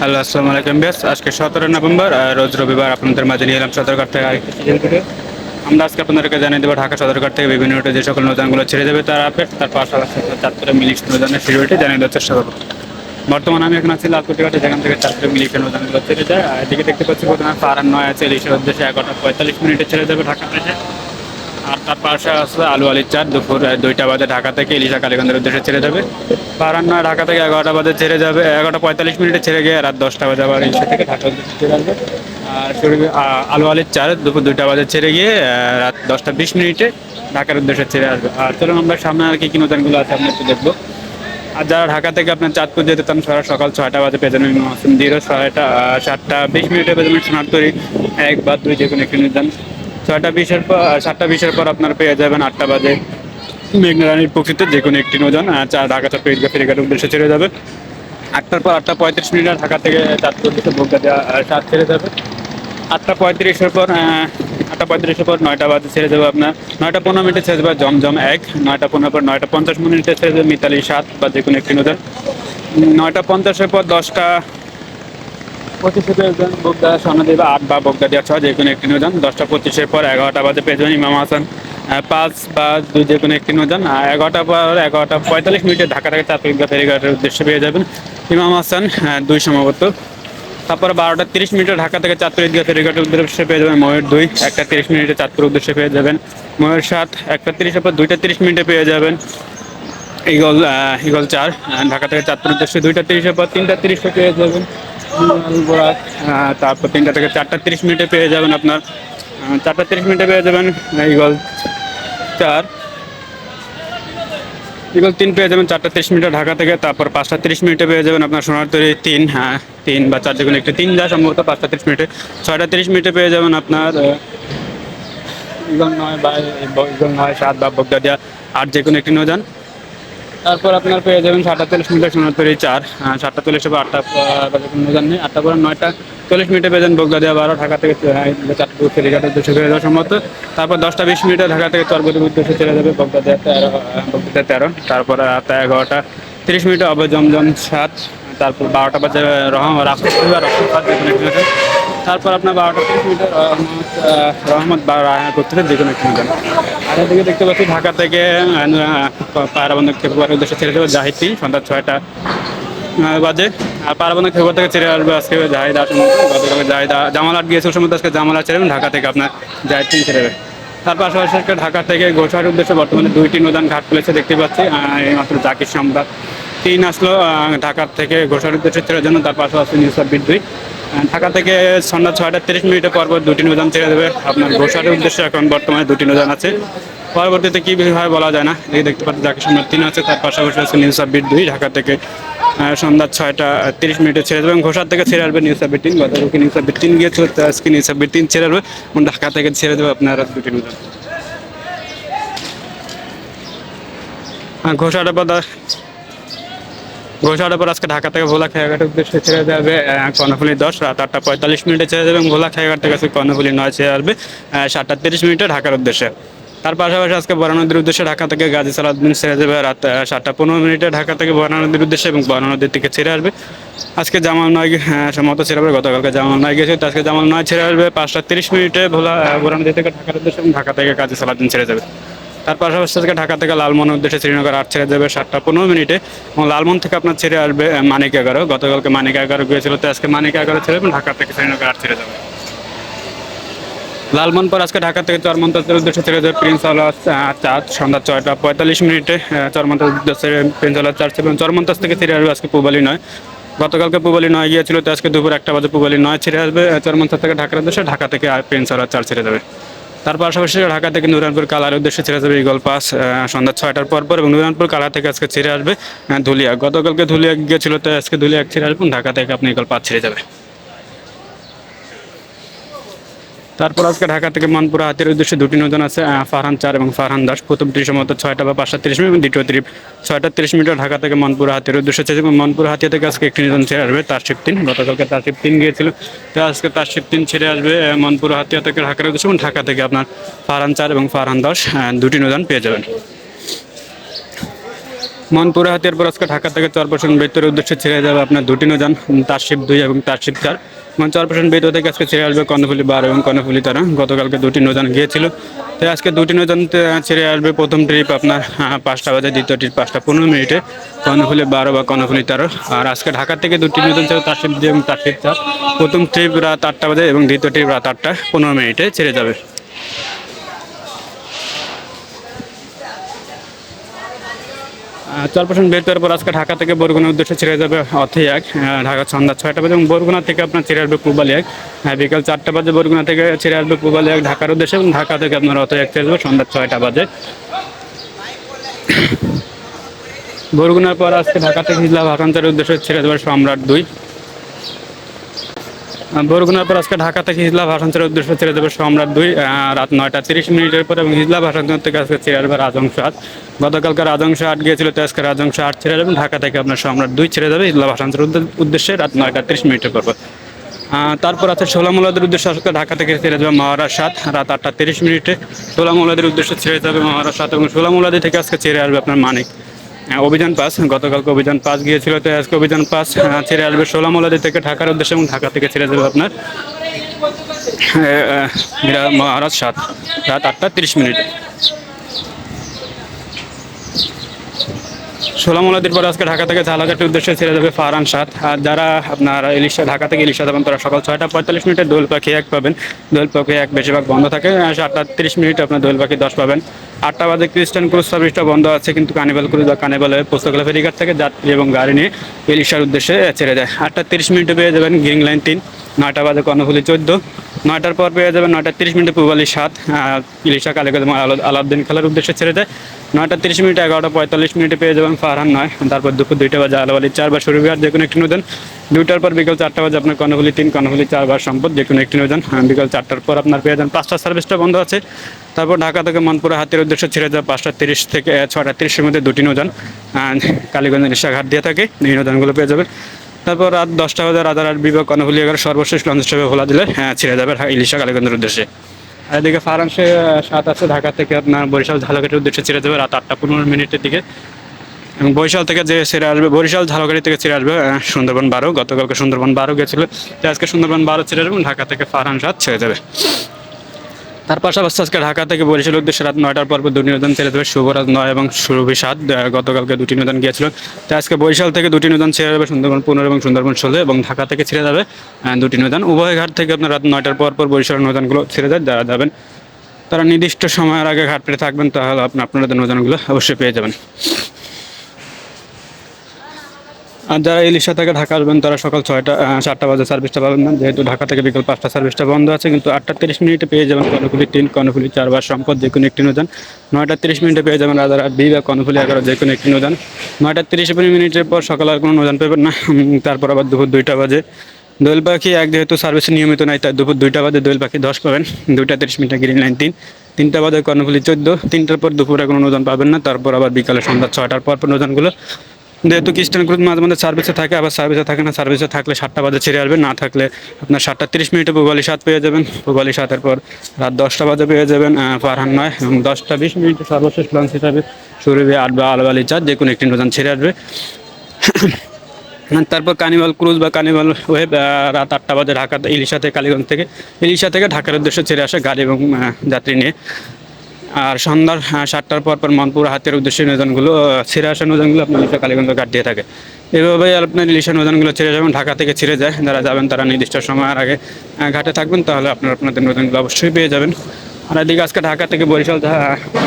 Hello, আসসালামু আলাইকুম base আজকে সতেরো নভেম্বর রোজ রবিবার আপনাদের মাঝে নিয়ে এলাম সদরঘাট থেকে আরেকটি সিজন আমরা আজকে আপনাদেরকে জানিয়ে দেবো, ঢাকা সদরঘাট থেকে বিভিন্ন রুটে যে সকল নৌযানগুলো ছেড়ে দেবে তার আপডেট, তার পাশাপাশি চাঁদপুরে মিলিশ নৌযানের শিডিউলটি জানিয়ে দেওয়ার চেষ্টা করব। বর্তমানে আমি এখন আছি লালকুটি ঘাটে যেখান থেকে চাঁদপুরে মিলিশের নৌযানগুলো ছেড়ে যায়। আর এদিকে দেখতে পাচ্ছি, প্রথমে ফারান নয় আছে ইলিশের উদ্দেশ্যে এগারোটা পঁয়তাল্লিশ মিনিটে ছেড়ে দেবে ঢাকা থেকে। আর তার পাশে আছে আলু আলির চার দুপুর দুইটা বাজে ঢাকা থেকে ইলিশা কালীগঞ্জের উদ্দেশ্যে ছেড়ে যাবে। বারান্ন ঢাকা থেকে এগারোটা বাজে ছেড়ে যাবে, এগারোটা পঁয়তাল্লিশ মিনিটে ছেড়ে গিয়ে রাত দশটা বাজে আবার ইলিশা থেকে ঢাকা উদ্দেশ্যে ছেড়ে আসবে। আর শুরু- আলু আলির চার দুপুর দুইটা বাজে ছেড়ে গিয়ে রাত দশটা বিশ মিনিটে ঢাকার উদ্দেশ্যে ছেড়ে আসবে। আর চলুন আমরা সামনে আর কি কি নতুনগুলো আছে আমরা একটু দেখব। আর যারা ঢাকা থেকে আপনার চাঁদপুর যেতে চান, সারা সকাল ছয়টা বাজে পেয়ে মৌসুম জিরো ছয়টা সাতটা বিশ মিনিটে পেয়ে যাবেন সোনারতরি, এক বা দুই যে কোনো একটি নির্ধারণ ছয়টা বিশের পর সাতটা বিশের পর আপনার পেয়ে যাবেন আটটা বাজে। মেঘনারানির প্রকৃতিতে যে কোনো একটি নৌযান ঢাকা চাঁদপুর ঈদগাহ ফেরিঘাটের উদ্দেশ্যে ছেড়ে যাবে। আটটার পর আটটা পঁয়ত্রিশ মিনিট ঢাকা থেকে চাঁদপুর উদ্দেশ্যে বোগদা দেওয়া চাঁদ ছেড়ে যাবে। আটটা পঁয়ত্রিশের পর আটটা পঁয়ত্রিশের পর নয়টা বাজে ছেড়ে যাবে আপনার। নয়টা পনেরো মিনিটে ছেড়ে যাবে জমজম এক, নয়টা পনেরো পর নয়টা পঞ্চাশ মিনিটে ছেড়ে যাবে মিতালি সাত বা যে কোনো একটি নৌযান। নয়টা পঞ্চাশের পর দশটা পঁচিশে পেয়েছেন বগদা সোনাদেব আট বা বগদা দেওয়া ছয় যে কোনো একটি নৌযান দশটা পঁচিশের পর এগারোটা বাজে পেয়েছেন ইমাম হাসান। পাঁচ বা দুই যে কোনো একটি আর এগারোটা পর এগারোটা পঁয়তাল্লিশ মিনিটে ঢাকা থেকে চাঁদপুর ঈদগাহ ফেরিঘাটের উদ্দেশ্যে পেয়ে যাবেন ইমাম হাসান দুই সম্ভবত তারপর বারোটা তিরিশ মিনিটে ঢাকা থেকে চাঁদপুর ঈদগাহ ফেরিঘাটের উদ্দেশ্যে পেয়ে যাবেন ময়ূর দুই। একটা তিরিশ মিনিটে চাঁদপুর উদ্দেশ্যে পেয়ে যাবেন ময়ূর সাত। একটা তিরিশের পর দুইটা তিরিশ মিনিটে পেয়ে যাবেন ইগল ইগল চার। ঢাকা থেকে চাঁদপুর উদ্দেশ্যে দুইটা তিরিশের পর তিনটা তিরিশে পেয়ে যাবেন তারপর তিনটা থেকে চারটা তিরিশ মিনিটে পেয়ে যাবেন আপনার চারটা তিরিশ মিনিটে পেয়ে যাবেন ইগল চার। ইগল তিন পেয়ে যাবেন চারটা তিরিশ মিনিটে ঢাকা থেকে, তারপর পাঁচটা তিরিশ মিনিটে পেয়ে যাবেন আপনার সোনার তৈরি তিন হ্যাঁ তিন বা চার যে কোনো একটি তিন যা সম্ভবত পাঁচটা তিরিশ মিনিটে। ছয়টা তিরিশ মিনিটে পেয়ে যাবেন আপনার ইগল নয় বা ইগল নয়, সাত বা বগদাদিয়া, আট যে কোনো একটি নৌযান। তারপর আপনার পেয়ে যাবেন সাতটা চল্লিশ মিনিটে সোনারতরি চার। সাতটা চল্লিশে বা আটটা নেই। আটটা পরে নয়টা চল্লিশ মিনিটে পেয়ে যাবেন দেওয়া বারো ঢাকা থেকে চাঁদপুর ফেরিঘাটের উদ্দেশ্যে ফিরে যাওয়া সম্ভবত তারপর দশটা বিশ মিনিটে ঢাকা থেকে চরবতির উদ্দেশ্যে চলে যাবে বগদাদিয়া তেরো আহ, বগদাদিয়া তেরো। তারপর রাত এগারোটা তিরিশ মিনিটে হবে জমজম সাত। তারপর বারোটা বাজে রহম রাফি বা রহম সাত যে কোনো একটি নৌযান। তারপর আপনার বারোটা তিরিশ মিনিটে রহমত বা রায়না করতে যে কোনো একটি এদিকে দেখতে পাচ্ছি ঢাকা থেকে পায়রাবন্ধ ফেব্রুয়ারির উদ্দেশ্যে ছেড়ে দেবে জাহিদ সন্ধ্যা ছয়টা বাজে। আর পায়রাবন্ধ ফেব্রুয়ারি থেকে ছেড়ে আসবে আজকে জাহিদ আসুন গতকাল জাহিদ জামালাট গিয়েছে, ওই সময় আজকে জামালাট ছেড়ে ঢাকা থেকে আপনার জাহিদ তিন ছেড়ে তার পাশাপাশি আজকে ঢাকা থেকে গোসাইয়ের উদ্দেশ্যে বর্তমানে দুইটি নদান ঘাট খুলেছে, দেখতে পাচ্ছি। এইমাত্র জাকির সম্রাট তিন আসলো ঢাকার থেকে গোসাইয়ের উদ্দেশ্যে ছেড়ে জন্য, তার পাশাপাশি নিউজ সাব্বির দুই ঢাকা থেকে সন্ধ্যা ছয়টা তিরিশ মিনিটে পরপর দুটি নদান ছেড়ে দেবে। আপনার গোসাইয়ের উদ্দেশ্যে এখন বর্তমানে দুটি নদান আছে। পরবর্তীতে কি হয় বলা যায় না, এই দেখতে পাচ্ছি জাকির সম্রাট তিন আছে, তার পাশাপাশি আছে নিউজ সাব্বির দুই। ঢাকা থেকে সন্ধ্যা ছয়টা তিরিশ মিনিটে ছেড়ে দেবে ঘোষার থেকে ছেড়ে আসবে নিউজ সাব্বির তিন। গতকালকে নিউজ সাব্বির তিন গিয়েছিল আজকে নিউজ সাব্বির তিন ছেড়ে আসবে এবং ঢাকা থেকে ছেড়ে দেবে আপনারা দুটি নদান ঘোষাটা পর ঘোষাটা পর আজকে ঢাকা থেকে ভোলা খেয়াঘাটের উদ্দেশ্যে ছেড়ে যাবে কর্ণফুলি দশ, রাত আটটা পঁয়তাল্লিশ মিনিটে ছেড়ে দেবে এবং ভোলা খেয়াঘাট থেকে আজকে কর্ণফুলি নয় ছেড়ে আসবে সাতটা তিরিশ মিনিটে ঢাকার উদ্দেশ্যে। তার পাশাপাশি আজকে বরানদীর উদ্দেশ্যে ঢাকা থেকে গাজী সালাউদ্দিন ছেড়ে যাবে, রাত সাতটা পনেরো মিনিটে ঢাকা থেকে বরানদীর উদ্দেশ্যে এবং বরানদীর থেকে ছেড়ে আসবে। আজকে জামাল নয় সম্ভবত ছেড়ে আসবে গতকালকে জামাল নয় গেছে আজকে জামাল নয় ছেড়ে আসবে, পাঁচটা তিরিশ মিনিটে ভোলা বরানদী থেকে ঢাকার উদ্দেশ্যে এবং ঢাকা থেকে গাজী সালাউদ্দিন ছেড়ে যাবে। তার পাশাপাশি আজকে ঢাকা থেকে লালমোহনের উদ্দেশ্যে শ্রীনগর আট ছেড়ে যাবে সাতটা পনেরো মিনিটে এবং লালমোহন থেকে আপনার ছেড়ে আসবে মানিক এগারো। গতকালকে মানিক এগারো গিয়েছিল, তো আজকে মানিক এগারো ছেড়ে ঢাকা থেকে শ্রীনগর আট ছেড়ে যাবে। লালমোহন পর আজকে ঢাকা থেকে চরমন্তাজের উদ্দেশ্যে ছেড়ে যাবে প্রিন্স চাঁদ। সন্ধ্যা ছয়টা পঁয়তাল্লিশ মিনিটে চরমন্তাজ উদ্দেশ্যে প্রিন্স আলা চার এবং চরমন্তাজ থেকে ছেড়ে আসবে আজকে পুবালি নয়। গতকালকে পুবালি নয় গিয়েছিল, তো আজকে দুপুর একটা বাজে পুবালি নয় ছেড়ে আসবে চরমন্তাজ থেকে ঢাকার উদ্দেশ্যে ঢাকা থেকে প্রিন্স আলা চার ছেড়ে যাবে। তার পাশাপাশি ঢাকা থেকে নুরানপুর কালার উদ্দেশ্যে ছেড়ে যাবে ইগল পাস সন্ধ্যা ছয়টার পর পর এবং নুরানপুর কালা থেকে আজকে ছেড়ে আসবে ধুলিয়া গতকালকে ধুলিয়া গিয়েছিল, তো আজকে ধুলিয়া ছেড়ে আসবেন ঢাকা থেকে আপনি ইগল পাস ছেড়ে যাবে তারপর আজকে ঢাকা থেকে মনপুরা হাতের উদ্দেশ্যে দুটি নৌযান আছে ফারহান চার এবং ফারহান দাস প্রথম ত্রিশ সম্ভবত ছয়টা বা পাঁচটা তিরিশ মিনিট এবং দ্বিতীয় ত্রিপ ছয়টা তিরিশ মিনিটে ঢাকা থেকে মনপুরা হাতের উদ্দেশ্যে ছেড়ে এবং মনপুরা হাতিয়া থেকে আজকে একটি নৌযান ছেড়ে আসবে তার শিফ তিন। গতকালকে তার শিফ তিন গিয়েছিল। তো আজকে তার শিফ তিন ছেড়ে আসবে মনপুরা হাতিয়া থেকে ঢাকার উদ্দেশ্যে এবং ঢাকা থেকে আপনার ফারহান চার এবং ফারহান দাস দুটি নৌযান পেয়ে যাবেন। মনপুরা হাতিয়ার পর আজকে ঢাকা থেকে চরপেশন বেতরের উদ্দেশ্যে ছেড়ে যাবে আপনার দুটি নৌযান, তারশিপ দুই এবং তার তারশিপ চার। মানে চার পার্সেন্ট বেড থেকে আজকে ছেড়ে আসবে কর্ণফুলি বার এবং কর্ণফুলি তারা। গতকালকে দুটি নৌযান গিয়েছিল। তো আজকে দুটি নৌযান ছেড়ে আসবে প্রথম ট্রিপ আপনার পাঁচটা বাজে, দ্বিতীয় ট্রিপ পাঁচটা পনেরো মিনিটে কর্ণফুলি বারো বা কর্ণফুলি তেরো। আর আজকে ঢাকা থেকে দুটি নৌযান ছিল তার ট্রিপ এবং ট্রিপ প্রথম ট্রিপ রাত আটটা বাজে এবং দ্বিতীয় ট্রিপ রাত আটটা পনেরো মিনিটে ছেড়ে যাবে। চলপেশন বের করার পর আজকে ঢাকা থেকে বরগুনার উদ্দেশ্যে ছেড়ে যাবে অথে এক ঢাকা সন্ধ্যা ছয়টা বাজে এবং বরগুনা থেকে আপনার ছেড়ে আসবে পূবালি এক। হ্যাঁ বিকাল চারটা বাজে বরগুনা থেকে ছেড়ে আসবে পূবালি এক ঢাকার উদ্দেশ্যে এবং ঢাকা থেকে আপনার অথে এক ছেড়ে যাবে সন্ধ্যা ছয়টা বাজে। বরগুনার পর আজকে ঢাকা থেকে হিজলা ভাষান্তরের উদ্দেশ্যে ছেড়ে যাবে সম্রাট দুই। বরগুনার পর আজকে ঢাকা থেকে হিজলা ভাষান্তরের উদ্দেশ্যে ছেড়ে দেবে সম্রাট দুই রাত নয়টা তিরিশ মিনিটের পর এবং হিজলা ভাষান্তর থেকে আজকে ছেড়ে আসবে রাজংশ আট। গতকালকে রাজংশ আট গিয়েছিল, তো আজকে রাজংশ আট ছেড়ে যাবেন ঢাকা থেকে আপনার সম্রাট দুই ছেড়ে যাবে হিজলা ভাষান্তরের উদ্দেশ্যে রাত নয়টা তিরিশ মিনিটের পর পর। তারপর আছে ষোলামুলাদের উদ্দেশ্যে আজকে ঢাকা থেকে ছেড়ে যাবে মহারাজ সাত, রাত আটটা তিরিশ মিনিটে। ষোলামুলাদের উদ্দেশ্যে ছেড়ে যাবে মহারাজ সাত এবং ষোলামুলাদি থেকে আজকে ছেড়ে আসবে আপনার মানিক। অভিযান পাস, গতকালকে অভিযান পাস গিয়েছিল, তো আজকে অভিযান পাস ছেড়ে আসবে সোলামোলাদি থেকে ঢাকার উদ্দেশ্যে এবং ঢাকা থেকে ছেড়ে যাবে আপনার মহারাজ সাত, রাত আটটা তিরিশ মিনিট। সোলামোলাদির পরে আজকে ঢাকা থেকে ঝালাঘাটের উদ্দেশ্যে ছেড়ে যাবে ফারহান সাত আর যারা আপনার ইলিশা, ঢাকা থেকে ইলিশা যাবেন তারা সকাল ছয়টা পঁয়তাল্লিশ মিনিটে দোল পাখি এক পাবেন। দোল পাখি এক বেশিরভাগ বন্ধ থাকে। আটটা তিরিশ মিনিট আপনার দোল পাখি দশ পাবেন। আটটা বাজে খ্রিস্টান ক্রুজ সার্ভিসটা বন্ধ আছে, কিন্তু কানিবাল ক্রুজ বা কানিবালের পুস্তকলা ফেরিঘাট থেকে যাত্রী এবং গাড়ি নিয়ে ইলিশার উদ্দেশ্যে ছেড়ে যায় আটটা তিরিশ মিনিটে পেয়ে যাবেন গ্রিন লাইন তিন। নয়টা বাজে কর্ণফুলি চোদ্দ। নয়টার পর পেয়ে যাবেন নয়টা তিরিশ মিনিটে পুবালি সাত ইলিশা কালীগঞ্জ আলাউদ্দিন খেলার উদ্দেশ্যে ছেড়ে দেয়। নয়টা তিরিশ মিনিটে এগারোটা পঁয়তাল্লিশ মিনিটে পেয়ে যাবেন ফারহান নয়। তারপর দুপুর দুইটা বাজে আলাবালি চার বা শরীরবিহার যে কোনো একটি নদন দুইটার পর বিকেল চারটা বাজে আপনার কর্ণফুলি তিন, কর্ণফুলি চার বার সম্পদ যে কোনো একটি নদন বিকেল চারটার পর আপনার পেয়ে যান পাঁচটা সার্ভিসটা বন্ধ আছে। তারপর ঢাকা থেকে মনপুরা হাতের উদ্দেশ্যে ছেড়ে যায় পাঁচটা তিরিশ থেকে ছটা তিরিশের মধ্যে দুটি নদন কালীগঞ্জ রিক্সাঘাট দিয়ে থাকে, এই নদনগুলো পেয়ে যাবেন। তারপর রাত দশটা বাজে রাজারহাট বিভাগ কর্ণফুলি এগারো সর্বশেষ লঞ্চ হিসেবে খোলা দিলে হ্যাঁ ছেড়ে যাবে ইলিশা কালীগঞ্জের উদ্দেশ্যে। আর এদিকে ফারাংশে সাত আছে, ঢাকা থেকে আপনার বরিশাল ঝালকাঠির উদ্দেশ্যে ছেড়ে যাবে রাত আটটা পনেরো মিনিটের দিকে। এবং বরিশাল থেকে যে ছেড়ে আসবে, বরিশাল ঝালকাঠি থেকে ছেড়ে আসবে সুন্দরবন বারো, গতকালকে সুন্দরবন বারো গেছিল আজকে সুন্দরবন বারো ছেড়ে যাবে ঢাকা থেকে ফারহান সাত ছেড়ে যাবে তার পাশাপাশি আজকে ঢাকা থেকে বরিশাল উদ্দেশ্যে রাত নয়টার পর দুটি নদন ছেড়ে দেবে। শুভরাজ নয় এবং সুরভি সাত গতকালকে দুটি নদন গিয়েছিল। তো আজকে বরিশাল থেকে দুটি নদন ছেড়ে যাবে সুন্দরবন পনেরো এবং সুন্দরবন ষোলো এবং ঢাকা থেকে ছেড়ে যাবে দুটি নদন উভয় ঘাট থেকে আপনার রাত নয়টার পর পর বরিশাল নদনগুলো ছেড়ে যায় যারা যাবেন। তারা নির্দিষ্ট সময়ের আগে ঘাট পেতে থাকবেন, তাহলে আপনি আপনাদের নদনগুলো অবশ্যই পেয়ে যাবেন। আর যারা ইলিশা থেকে ঢাকা আসবেন, তারা সকাল ছয়টা সাতটা বাজে সার্ভিসটা পাবেন। না যেহেতু ঢাকা থেকে বিকাল পাঁচটা সার্ভিসটা বন্ধ আছে, কিন্তু আটটা তিরিশ মিনিটে পেয়ে যাবেন কর্ণফুলি তিন, কর্ণফুলি চার বার সম্পদ যে কোনো একটি নদান নয়টা তিরিশ মিনিটে পেয়ে যাবেন রাজারহাট বি বা কর্ণফুলি এগারো যে কোনো একটি নদান নয়টা তিরিশ মিনিটের পর সকালে আর কোনো নদান পাবেন না। তারপর আবার দুপুর দুইটা বাজে। দোয়েল পাখি এক যেহেতু সার্ভিস নিয়মিত নাই, তাই দুপুর দুইটা বাজে দোয়েল পাখি দশ পাবেন। দুইটা তিরিশ মিনিটে গ্রিন লাইন তিন। তিনটা বাজে কর্ণফুলি চোদ্দ। তিনটার পর দুপুরে কোনো নদান পাবেন না। তারপর আবার বিকালে সন্ধ্যা ছয়টার পর পর নদানগুলো যেহেতু খ্রিস্টান ক্রুজ মাঝে মাঝে সার্ভিসে থাকে আবার সার্ভিসে থাকে না সার্ভিসে থাকলে সাতটা বাজে ছেড়ে আসবে না থাকলে আপনার সাতটা তিরিশ মিনিটে পুবালি সাত পেয়ে যাবেন। পুবালি সাতের পর রাত দশটা বাজে পেয়ে যাবেন আহ, ফারহান নয় এবং দশটা বিশ মিনিটে সর্বশেষ লঞ্চ হিসাবে সুরভি আট বা আলবালি চার যে কোনো একটি নদান ছেড়ে আসবে। তারপর কানিভাল ক্রুজ বা কানিভাল ওয়েব রাত আটটা বাজে ঢাকা ইলিশা থেকে কালীগঞ্জ থেকে। ইলিশা থেকে ঢাকার উদ্দেশ্যে ছেড়ে আসে গাড়ি এবং যাত্রী নিয়ে। আর সন্ধ্যার সাতটার পর পর মনপুর হাতের উদ্দেশ্যে নদনগুলো আহ, ছেড়ে আসা নদনগুলো আপনার ইলিশা কালীগঞ্জ ঘাট দিয়ে থাকে। এভাবেই আপনার ইলিশা নদনগুলো ছেড়ে যাবেন ঢাকা থেকে ছেড়ে যায়। যারা যাবেন তারা নির্দিষ্ট সময়ের আগে ঘাটে থাকবেন তাহলে আপনার আপনাদের নদনগুলো অবশ্যই পেয়ে যাবেন। আর এদিকে আজকে ঢাকা থেকে বরিশাল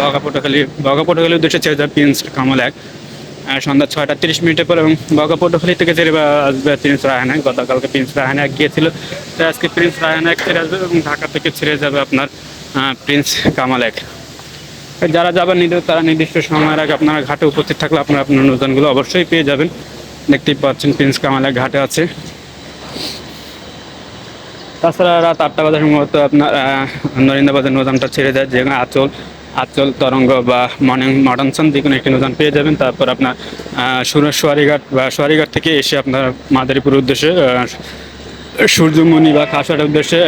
বগা পটুখালী বগা পটুখালীর উদ্দেশ্যে ছেড়ে যায় প্রিন্স কামাল এক। সন্ধ্যা ছয়টা তিরিশ মিনিটের পর এবং বগা পটুখালী থেকে ছেড়ে আসবে প্রিন্স রায়হানা গতকালকে প্রিন্স রায়হানা এক গিয়েছিল। তো আজকে প্রিন্স রায়হানা এক ছেড়ে আসবে এবং ঢাকা থেকে ছেড়ে যাবে আপনার প্রিন্স কামাল এক। যারা যাবেন তারা নির্দিষ্ট সময়ের আগে আপনারা ঘাটে উপস্থিত থাকলে আপনারা আপনার নৌযানগুলো অবশ্যই পেয়ে যাবেন। দেখতেই পাচ্ছেন, প্রিন্স কামালের ঘাটে আছে। তাছাড়া রাত আটটা বাজার সম্ভবত আপনার নরিন্দাবাদের নৌযানটা ছেড়ে দেয়, যেখানে আচল আচল, তরঙ্গ বা মর্নিং মডার্ন সান যে কোনো একটি নৌযান পেয়ে যাবেন। তারপর আপনার সোয়ারিঘাট বা সোয়ারিঘাট থেকে এসে আপনার মাদারীপুর উদ্দেশ্যে সূর্যমণি বা খাসার উদ্দেশ্যে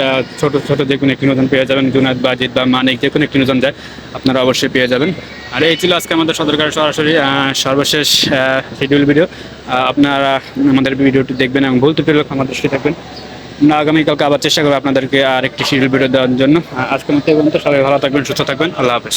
ছোট ছোট যে কোনো একটি নতুন পেয়ে যাবেন জুনাদ বাজিদ বা মানিক যে কোনো একটি নতুন যায়, আপনারা অবশ্যই পেয়ে যাবেন। আর এই ছিল আজকে আমাদের সদরকার সরাসরি সর্বশেষ শিডিউল ভিডিও আপনারা আমাদের ভিডিওটি দেখবেন এবং ভুল ত্রুটি আমাদের সাথে থাকবেন। আমরা আগামীকালকে আবার চেষ্টা করব আপনাদেরকে আর একটি শিডিউল ভিডিও দেওয়ার জন্য। আজকের মতো পর্যন্ত। সবাই ভালো থাকবেন, সুস্থ থাকবেন। আল্লাহ হাফেজ।